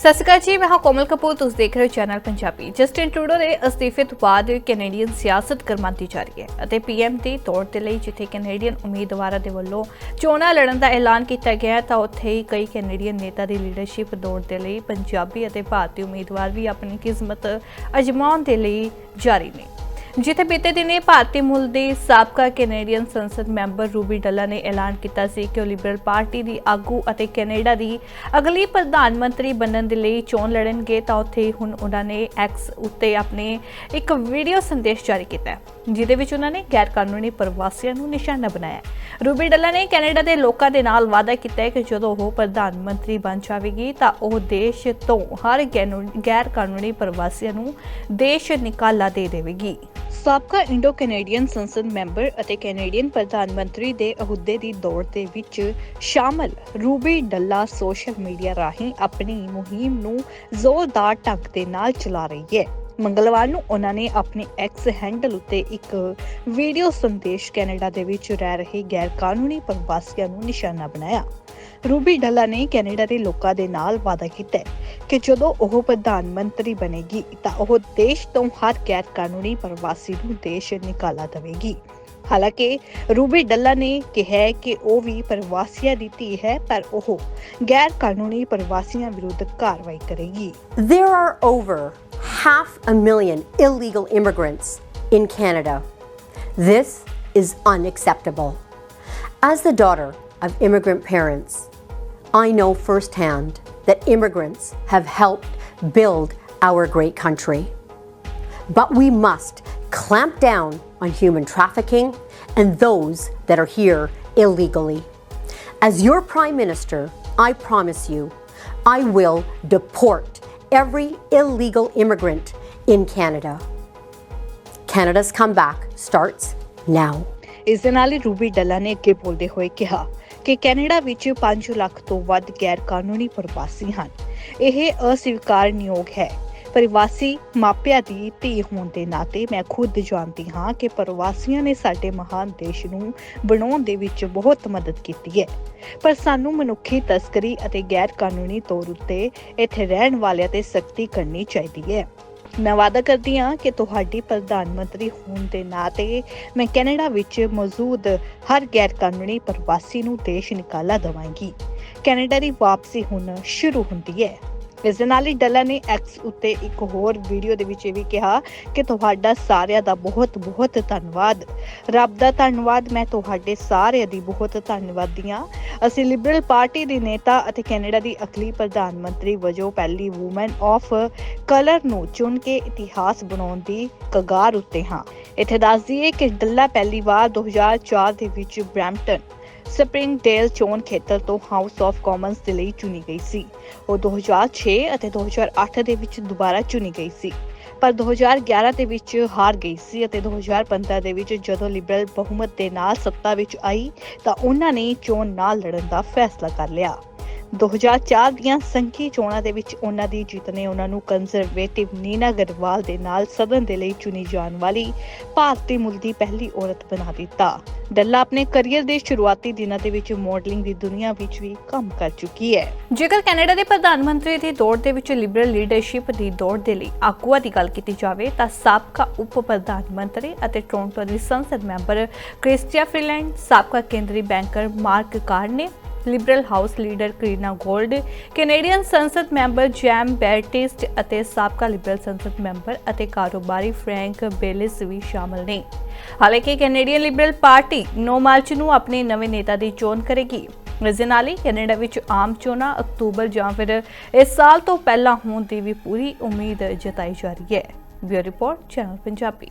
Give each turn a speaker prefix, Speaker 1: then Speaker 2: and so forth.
Speaker 1: ਸਤਿ ਸ਼੍ਰੀ ਅਕਾਲ ਜੀ, ਮੈਂ ਹਾਂ ਕੋਮਲ ਕਪੂਰ, ਤੁਸੀਂ ਦੇਖ ਰਹੇ ਹੋ ਚੈਨਲ ਪੰਜਾਬੀ। ਜਸਟਿਨ ਟਰੂਡੋ ਦੇ ਅਸਤੀਫੇ ਤੋਂ ਬਾਅਦ ਕੈਨੇਡੀਅਨ ਸਿਆਸਤ ਗਰਮਾਂਦੀ ਜਾ ਰਹੀ ਹੈ ਅਤੇ ਪੀਐਮ ਦੀ ਤੌਰ ਤੇ ਲਈ ਜਿੱਥੇ ਕੈਨੇਡੀਅਨ ਉਮੀਦਵਾਰਾਂ ਦੇ ਵੱਲੋਂ ਚੋਣਾਂ ਲੜਨ ਦਾ ਐਲਾਨ ਕੀਤਾ ਗਿਆ ਤਾਂ ਉੱਥੇ ਹੀ ਕਈ ਕੈਨੇਡੀਅਨ ਨੇਤਾ ਦੀ ਲੀਡਰਸ਼ਿਪ ਦੌੜ ਦੇ ਲਈ ਪੰਜਾਬੀ ਅਤੇ ਭਾਰਤੀ ਉਮੀਦਵਾਰ ਵੀ ਆਪਣੀ ਕਿਸਮਤ ਅਜਮਾਉਣ ਦੇ ਲਈ ਜਾਰੀ ਨੇ। ਜਿੱਥੇ ਬੀਤੇ ਦਿਨੇ ਭਾਰਤੀ ਮੂਲ ਦੇ ਸਾਬਕਾ ਕੈਨੇਡੀਅਨ ਸੰਸਦ ਮੈਂਬਰ ਰੂਬੀ ਡੱਲਾ ਨੇ ਐਲਾਨ ਕੀਤਾ ਸੀ ਕਿ ਉਹ ਲਿਬਰਲ ਪਾਰਟੀ ਦੀ ਆਗੂ ਅਤੇ ਕੈਨੇਡਾ ਦੀ ਅਗਲੀ ਪ੍ਰਧਾਨ ਮੰਤਰੀ ਬਣਨ ਦੇ ਲਈ ਚੋਣ ਲੜਨਗੇ, ਤਾਂ ਉੱਥੇ ਹੁਣ ਉਹਨਾਂ ਨੇ ਐਕਸ ਉੱਤੇ ਆਪਣੇ ਇੱਕ ਵੀਡੀਓ ਸੰਦੇਸ਼ ਜਾਰੀ ਕੀਤਾ ਜਿਹਦੇ ਵਿੱਚ ਉਹਨਾਂ ਨੇ ਗੈਰ ਕਾਨੂੰਨੀ ਪ੍ਰਵਾਸੀਆਂ ਨੂੰ ਨਿਸ਼ਾਨਾ ਬਣਾਇਆ ਰੂਬੀ ਡੱਲਾ ਨੇ ਕੈਨੇਡਾ ਦੇ ਲੋਕਾਂ ਦੇ ਨਾਲ ਵਾਅਦਾ ਕੀਤਾ ਹੈ ਕਿ ਜਦੋਂ ਉਹ ਪ੍ਰਧਾਨ ਮੰਤਰੀ ਬਣ ਜਾਵੇਗੀ, ਤਾਂ ਉਹ ਦੇਸ਼ ਤੋਂ ਹਰ ਗੈਨੂ- ਗੈਰ ਕਾਨੂੰਨੀ ਪ੍ਰਵਾਸੀਆਂ ਨੂੰ ਦੇਸ਼ ਨਿਕਾਲਾ ਦੇ ਦੇਵੇਗੀ। ਸਾਬਕਾ ਇੰਡੋ ਕੈਨੇਡੀਅਨ ਸੰਸਦ ਮੈਂਬਰ ਅਤੇ ਕੈਨੇਡੀਅਨ ਪ੍ਰਧਾਨ ਮੰਤਰੀ ਦੇ ਅਹੁਦੇ ਦੀ ਦੌੜ ਦੇ ਵਿੱਚ ਸ਼ਾਮਲ ਰੂਬੀ ਡੱਲਾ ਸੋਸ਼ਲ ਮੀਡੀਆ ਰਾਹੀਂ ਆਪਣੀ ਮੁਹਿੰਮ ਨੂੰ ਜ਼ੋਰਦਾਰ ਢੰਗ ਦੇ ਨਾਲ ਚਲਾ ਰਹੀ ਹੈ। ਮੰਗਲਵਾਰ ਨੂੰ ਉਹਨਾਂ ਨੇ ਆਪਣੇ ਐਕਸ ਹੈਂਡਲ ਉੱਤੇ ਇੱਕ ਵੀਡੀਓ ਸੰਦੇਸ਼ ਕੈਨੇਡਾ ਦੇ ਵਿੱਚ ਰਹਿ ਰਹੇ ਗੈਰ ਕਾਨੂੰਨੀ ਪ੍ਰਵਾਸੀਆਂ ਨੂੰ ਨਿਸ਼ਾਨਾ ਬਣਾਇਆ। ਰੂਬੀ ਡੱਲਾ ਨੇ ਕੈਨੇਡਾ ਦੇ ਲੋਕਾਂ ਦੇ ਨਾਲ ਵਾਅਦਾ ਕੀਤਾ ਕਿ ਜਦੋਂ ਉਹ ਪ੍ਰਧਾਨ ਮੰਤਰੀ ਬਣੇਗੀ ਤਾਂ ਉਹ ਦੇਸ਼ ਤੋਂ ਹਰ ਗੈਰ ਕਾਨੂੰਨੀ ਪ੍ਰਵਾਸੀ ਨੂੰ ਦੇਸ਼ ਨਿਕਾਲਾ ਦੇਵੇਗੀ। ਹਾਲਾਂਕਿ, ਰੂਬੀ ਡੱਲਾ ਨੇ ਕਿਹਾ ਕਿ ਉਹ ਵੀ ਪ੍ਰਵਾਸੀਆਂ ਦੀ ਧੀ ਹੈ, ਪਰ ਉਹ ਗੈਰ ਕਾਨੂੰਨੀ ਪ੍ਰਵਾਸੀਆਂ ਵਿਰੁੱਧ ਕਾਰਵਾਈ ਕਰੇਗੀ।
Speaker 2: There are over half a million illegal immigrants in Canada. This is unacceptable. As the daughter of immigrant parents, I know firsthand that immigrants have helped build our great country. But we must clamp down on human trafficking and those that are here illegally. As your Prime Minister, I promise you, I will deport every illegal immigrant in Canada. Canada's comeback starts now.
Speaker 1: ਇਸ ਦੇ ਨਾਲ ਹੀ Ruby Dalla ਨੇ ਅੱਗੇ ਬੋਲਦੇ ਹੋਏ ਕਿਹਾ ਕਿ Canada ਵਿੱਚ 5 ਲੱਖ ਤੋਂ ਵੱਧ ਗੈਰ ਕਾਨੂੰਨੀ ਪ੍ਰਵਾਸੀ ਹਨ ਇਹ ਅਸਵੀਕਾਰਨਯੋਗ ਹੈ ਪ੍ਰਵਾਸੀ ਮਾਪਿਆਂ ਦੀ ਧੀ ਹੋਣ ਦੇ ਨਾਤੇ ਮੈਂ ਖੁਦ ਜਾਣਦੀ ਹਾਂ ਕਿ ਪ੍ਰਵਾਸੀਆਂ ਨੇ ਸਾਡੇ ਮਹਾਨ ਦੇਸ਼ ਨੂੰ ਬਣਾਉਣ ਦੇ ਵਿੱਚ ਬਹੁਤ ਮਦਦ ਕੀਤੀ ਹੈ। ਪਰ ਸਾਨੂੰ ਮਨੁੱਖੀ ਤਸਕਰੀ ਅਤੇ ਗੈਰ ਕਾਨੂੰਨੀ ਤੌਰ ਉੱਤੇ ਇੱਥੇ ਰਹਿਣ ਵਾਲਿਆਂ ਤੇ ਸਖਤੀ ਕਰਨੀ ਚਾਹੀਦੀ ਹੈ। ਮੈਂ ਵਾਅਦਾ ਕਰਦੀ ਹਾਂ ਕਿ ਤੁਹਾਡੀ ਪ੍ਰਧਾਨ ਮੰਤਰੀ ਹੋਣ ਦੇ ਨਾਤੇ ਮੈਂ ਕੈਨੇਡਾ ਵਿੱਚ ਮੌਜੂਦ ਹਰ ਗੈਰ ਕਾਨੂੰਨੀ ਪ੍ਰਵਾਸੀ ਨੂੰ ਦੇਸ਼ ਨਿਕਾਲਾ ਦਵਾਂਗੀ। ਕੈਨੇਡਾ ਦੀ ਵਾਪਸੀ ਹੁਣ ਸ਼ੁਰੂ ਹੁੰਦੀ ਹੈ। ਇਸ ਦੇ ਨਾਲ ਹੀ ਡੱਲਾ ਨੇ ਐਕਸ ਉੱਤੇ ਇੱਕ ਹੋਰ ਵੀਡੀਓ ਦੇ ਵਿੱਚ ਇਹ ਵੀ ਕਿਹਾ ਕਿ ਤੁਹਾਡਾ ਸਾਰਿਆਂ ਦਾ ਬਹੁਤ ਬਹੁਤ ਧੰਨਵਾਦ। ਰੱਬ ਦਾ ਧੰਨਵਾਦ, ਮੈਂ ਤੁਹਾਡੇ ਸਾਰਿਆਂ ਦੀ ਬਹੁਤ ਧੰਨਵਾਦੀ ਹਾਂ। ਅਸੀਂ ਲਿਬਰਲ ਪਾਰਟੀ ਦੇ ਨੇਤਾ ਅਤੇ ਕੈਨੇਡਾ ਦੀ ਅਗਲੀ ਪ੍ਰਧਾਨ ਮੰਤਰੀ ਵਜੋਂ ਪਹਿਲੀ ਵੂਮਨ ਆਫ ਕਲਰ ਨੂੰ ਚੁਣ ਕੇ ਇਤਿਹਾਸ ਬਣਾਉਣ ਦੀ ਕਗਾਰ ਉੱਤੇ ਹਾਂ। ਇੱਥੇ ਦੱਸ ਦਈਏ ਕਿ ਡੱਲਾ ਪਹਿਲੀ ਵਾਰ 2004 ਦੇ ਵਿੱਚ ਬ੍ਰੈਂਪਟਨ ਸਪ੍ਰਿੰਗਡੇਲ ਚੋਣ ਖੇਤਰ ਤੋਂ ਹਾਊਸ ਆਫ ਕਾਮਨਸ ਦੇ ਲਈ ਚੁਣੀ ਗਈ ਸੀ। ਉਹ 2006 ਅਤੇ 2008 ਦੇ ਵਿੱਚ ਦੁਬਾਰਾ ਚੁਣੀ ਗਈ ਸੀ। ਪਰ 2011 ਦੇ ਵਿੱਚ ਹਾਰ ਗਈ ਸੀ ਅਤੇ 2015 ਦੇ ਵਿੱਚ ਜਦੋਂ ਲਿਬਰਲ ਬਹੁਮਤ ਦੇ ਨਾਲ ਸੱਤਾ ਵਿੱਚ ਆਈ ਤਾਂ ਉਹਨਾਂ ਨੇ ਚੋਣ ਨਾ ਲੜਨ ਦਾ ਫੈਸਲਾ ਕਰ ਲਿਆ। 2004 ਦੀਆਂ ਸੰਘੀ ਚੋਣਾਂ ਦੇ ਵਿੱਚ ਉਹਨਾਂ ਦੀ ਜਿੱਤ ਨੇ ਉਹਨਾਂ ਨੂੰ ਕੰਜ਼ਰਵੇਟਿਵ ਨੀਨਾ ਗਰਵਾਲ ਦੇ ਨਾਲ ਸਦਨ ਦੇ ਲਈ ਚੁਣੀ ਜਾਣ ਵਾਲੀ ਭਾਰਤੀ ਮੁੱਲ ਦੀ ਪਹਿਲੀ ਔਰਤ ਬਣਾ ਦਿੱਤਾ। ਡੱਲਾ ਆਪਣੇ ਕੈਰੀਅਰ ਦੇ ਸ਼ੁਰੂਆਤੀ ਦਿਨਾਂ ਦੇ ਵਿੱਚ ਮਾਡਲਿੰਗ ਦੀ ਦੁਨੀਆ ਵਿੱਚ ਵੀ ਕੰਮ ਕਰ ਚੁੱਕੀ ਹੈ। ਜੇਕਰ ਕੈਨੇਡਾ ਦੇ ਪ੍ਰਧਾਨ ਮੰਤਰੀ ਦੀ ਦੌੜ ਦੇ ਵਿੱਚ ਲਿਬਰਲ ਲੀਡਰਸ਼ਿਪ ਦੀ ਦੌੜ ਦੇ ਲਈ ਆਗੂਆਂ ਦੀ ਗੱਲ ਕੀਤੀ ਜਾਵੇ ਤਾਂ ਸਾਬਕਾ ਉਪ ਪ੍ਰਧਾਨ ਮੰਤਰੀ ਅਤੇ ਟੋਰਾਂਟੋ ਦੀ ਸੰਸਦ ਮੈਂਬਰ ਕ੍ਰਿਸਟੀਆ ਫ੍ਰੀਲੈਂਡ, ਸਾਬਕਾ ਕੇਂਦਰੀ ਬੈਂਕਰ ਮਾਰਕ ਕਾਰ ਨੇ Liberal House Leader Karina Gould Canadian ਸੰਸਦ ਮੈਂਬਰ ਜੈਮ ਬੈਰਟਿਸਟ ਅਤੇ ਸਾਬਕਾ ਲਿਬਰਲ ਸੰਸਦ ਮੈਂਬਰ ਅਤੇ ਕਾਰੋਬਾਰੀ ਫ੍ਰੈਂਕ ਬੇਲਿਸ ਵੀ ਸ਼ਾਮਲ ਨੇ। ਹਾਲਾਂਕਿ ਕੈਨੇਡੀਅਨ ਲਿਬਰਲ ਪਾਰਟੀ 9 ਮਾਰਚ ਨੂੰ ਆਪਣੇ ਨਵੇਂ ਨੇਤਾ ਦੀ ਚੋਣ ਕਰੇਗੀ। ਇਸ ਦੇ ਨਾਲ ਹੀ ਕੈਨੇਡਾ ਵਿੱਚ ਆਮ ਚੋਣਾਂ ਅਕਤੂਬਰ ਜਾਂ ਫਿਰ ਇਸ ਸਾਲ ਤੋਂ ਪਹਿਲਾਂ ਹੋਣ ਦੀ ਵੀ ਪੂਰੀ ਉਮੀਦ ਜਤਾਈ ਜਾ ਰਹੀ ਹੈ। Bureau report channel Punjabi